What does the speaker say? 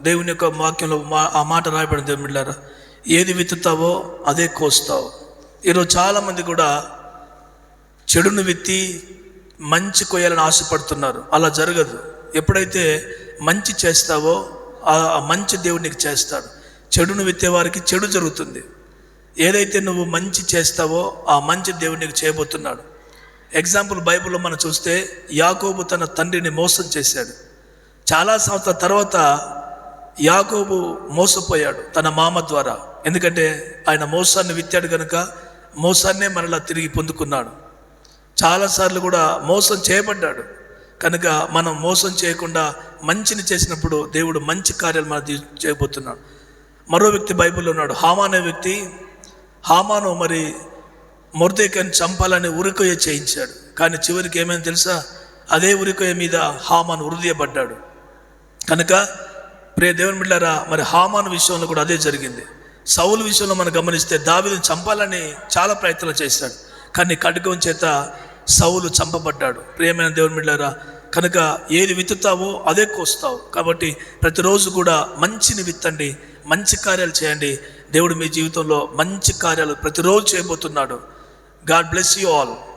దేవుని యొక్క వాక్యంలో మా- ఆ మాట రాయబడిన దేవుని బిడ్డారా ఏది విత్తుతావో అదే కోస్తావు. ఈరోజు చాలామంది కూడా చెడును విత్తి మంచి కొయ్యాలని ఆశపడుతున్నారు. అలా జరగదు. ఎప్పుడైతే మంచి చేస్తావో ఆ మంచి దేవుడు నీకు చేస్తాడు. చెడును విత్తే వారికి చెడు జరుగుతుంది. ఏదైతే నువ్వు మంచి చేస్తావో ఆ మంచి దేవుడు నీకు చేయబోతున్నాడు. ఎగ్జాంపుల్ బైబిల్లో మనం చూస్తే యాకోబు తన తండ్రిని మోసం చేశాడు. చాలా సంవత్సరాల తర్వాత యాకోబు మోసపోయాడు తన మామ ద్వారా. ఎందుకంటే ఆయన మోసాన్ని విత్తాడు కనుక మోసాన్నే మరలా తిరిగి పొందుకున్నాడు. చాలాసార్లు కూడా మోసం చేయబడ్డాడు. కనుక మనం మోసం చేయకుండా మంచిని చేసినప్పుడు దేవుడు మంచి కార్యాలు మన చేయబోతున్నాడు. మరో వ్యక్తి బైబిల్లో ఉన్నాడు. హామా అనే వ్యక్తి హామాను మరి మొర్దేకని చంపాలని ఉరికొయ్య చేయించాడు. కానీ చివరికి ఏమైంది తెలుసా? అదే ఉరికొయ్య మీద హామాను హృదయపడ్డాడు కనుక ప్రియ దేవుని బిడ్డారా మరి హామాన్ విషయంలో కూడా అదే జరిగింది. సౌలు విషయంలో మనం గమనిస్తే దావిని చంపాలని చాలా ప్రయత్నాలు చేశాడు. కానీ ఖడ్గం చేత సౌలు చంపబడ్డాడు. ప్రియమైన దేవుని బిడ్డారా కనుక ఏది విత్తుతావో అదే కోస్తావు. కాబట్టి ప్రతిరోజు కూడా మంచిని విత్తండి మంచి కార్యాలు చేయండి. దేవుడు మీ జీవితంలో మంచి కార్యాలు ప్రతిరోజు చేయబోతున్నాడు. God bless you all.